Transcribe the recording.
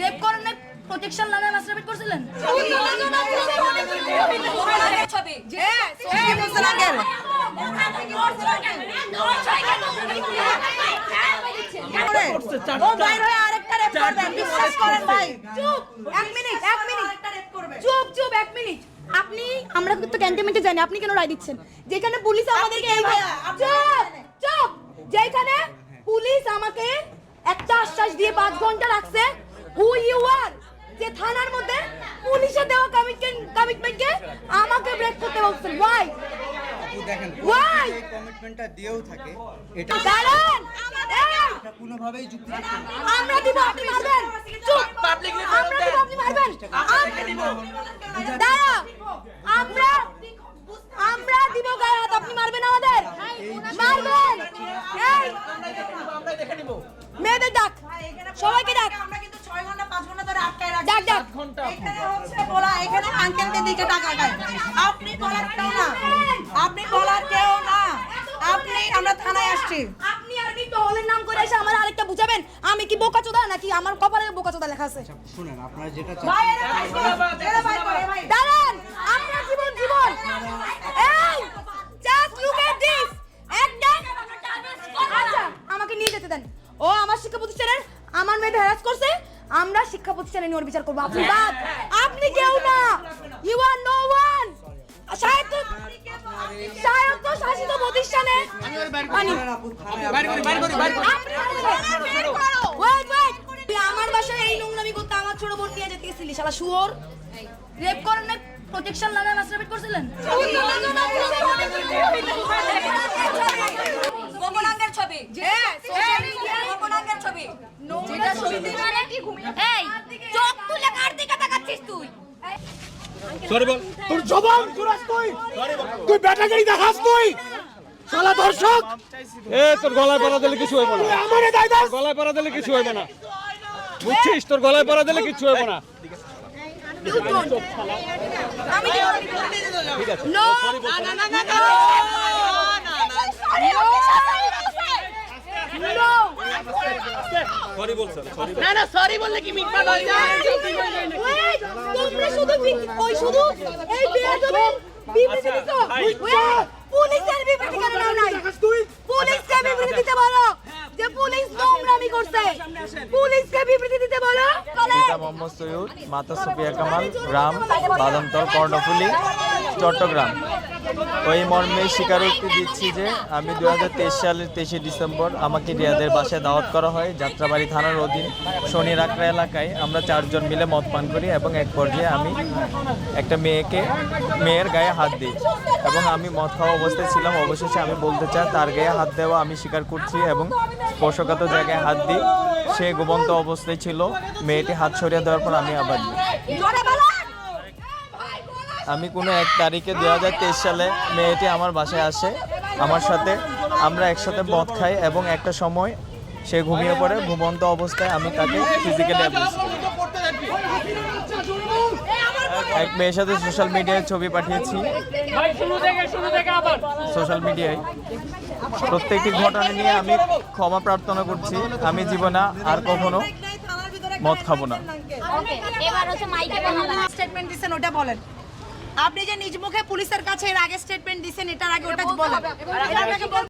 Rape করেন নাই protection লাগায় মাস্টারবেট করছিলেন? ছবি। ও বাইর হয়ে আরেকটা রেপ করবে। বিশ্বাস করেন ভাই। চুপ। এক মিনিট এক মিনিট। চুপ চুপ এক মিনিট। আপনি আমরা কিন্তু ক্যান্টনমেন্টে জানি আপনি কেন রায় দিচ্ছেন? যেখানে পুলিশ আমাদেরকে চুপ চুপ। যেখানে পুলিশ আমাকে একটা আশ্বাস দিয়ে পাঁচ ঘণ্টা রাখছে হু ইউ আর যে থানার মধ্যে পুলিশের দেওয়া কমিটমেন্ট কমিটমেন্টকে আমাকে ব্রেক করতে বলছেন ওয়াই দেখেন? এই কমিটমেন্টটা দিয়েও থাকে। এটা দাঁড়ান! এই, এটা কোনোভাবেই যুক্তিযুক্ত আমরা দিব আপনি মারবেন। চুপ! আমরা দিব আপনি মারবেন। আম- দাঁড়া! আমরা আমরা দিব গায়ে হাত আপনি মারবেন আমাদের? মারবেন! এই মেয়েদের ডাক। সবাইকে এখানে আঙ্কেলদের দিকে আপনি বলার কেউ না। আপনি বলার কেউ না। আপনি আমরা থানায় আসছি। আপনি আর কি টহলের নাম করে এসে আমার আরেকটা বুঝাবেন? আমি কি বোকা চোদা নাকি আমার কপালে বোকা চোদা লেখা আছে? শুনেন আপনারা যেটা ভাই চাচ্ছেন এরা বাইর করে, এরা বাইর করে, ভাই। দাঁড়ান! আপনার জীবন জীবন। এই জাস্ট লুক এট দিস একটা আচ্ছা আমাকে নিয়ে যেতে দেন। ও আমার শিক্ষা প্রতিষ্ঠানের আমার মেয়েদের হ্যারাস করছে। আমরা শিক্ষা প্রতিষ্ঠানে নিয়ে ওর বিচার করব। আপনি বাদ। আপনি কেউ না। ইউ আর নো ওয়ান সাহিত্য সাহিত্য শাসিত প্রতিষ্ঠানে আমার বাসায় এই নোংরামি করতে আমার ছোট বোন নিয়ে যেতে গেছিলি। শালা শুয়োর। রেপ করেন না প্রোটেকশন লাগায় মাস্টারবেট করছিলেন? গোপনাঙ্গের ছবি। গোপনাঙ্গের ছবি। যেটা ছবি এই চোখ তুলে কার দিকে তাকাচ্ছিস তুই সরি বল তোর জবান জুরাস তুই তুই ব্যাটাগিরি দেখাস তুই শালা দর্শক এ তোর গলায় পড়া দিলে কিছু হইব না আমারে দাই দাস গলায় পড়া দিলে কিছু হইব না বুঝছিস তোর গলায় পড়া দিলে কিছু হইব না আমি নো না না না না নো সরি বলছেন সরি Wait, তোমরা শুধু ওই শুধু এই বেয়াদবের বিবৃতি দিছো? পুলিশের বিবৃতি কেন নাও নাই? পুলিশকে বিবৃতি দিতে বলো যে পুলিশ নোংরামি করছে। পুলিশকে বিবৃতি দিতে বলো মোহাম্মদ সৈয়দ মাতা সুফিয়া কামাল গ্রাম বাদামতল কর্ণফুলি চট্টগ্রাম। ওই মর্মে স্বীকারোক্তি দিচ্ছি যে আমি দু হাজার তেইশ সালের তেইশে ডিসেম্বর আমাকে রিয়াদের বাসায় দাওয়াত করা হয় যাত্রাবাড়ি থানার অধীন শনি রাকড়া এলাকায়। আমরা চারজন মিলে মদ পান করি এবং এক পর্যায়ে আমি একটা মেয়েকে, মেয়ের গায়ে হাত দিই এবং আমি মদ খাওয়া অবস্থায় ছিলাম। অবশেষে আমি বলতে চাই, তার গায়ে হাত দেওয়া আমি স্বীকার করছি এবং স্পর্শকাত জায়গায় হাত দিই। সে ঘুমন্ত অবস্থায় ছিল। মেয়েটি হাত সরিয়ে দেওয়ার পর আমি আবার দিই। আমি কোনো এক তারিখে দু হাজার তেইশ সালে মেয়েটি আমার বাসায় আসে আমার সাথে আমরা একসাথে মদ খাই এবং একটা সময় সে ঘুমিয়ে পড়ে ঘুমন্ত অবস্থায় আমি তাকে ফিজিক্যালি অ্যাবিউজ করি। এক মেয়ের সাথে সোশ্যাল মিডিয়ায় ছবি পাঠিয়েছি। সোশ্যাল মিডিয়ায় প্রত্যেকটি ঘটনা নিয়ে আমি ক্ষমা প্রার্থনা করছি। আমি জীবনে আর কখনো মদ খাব না। এবার হচ্ছে মাইকে বানালাম স্টেটমেন্ট দিছেন ওটা বলেন। আপনি যে নিজ মুখে পুলিশের কাছে এর আগে স্টেটমেন্ট দিছেন এটার আগে ওটা বলেন।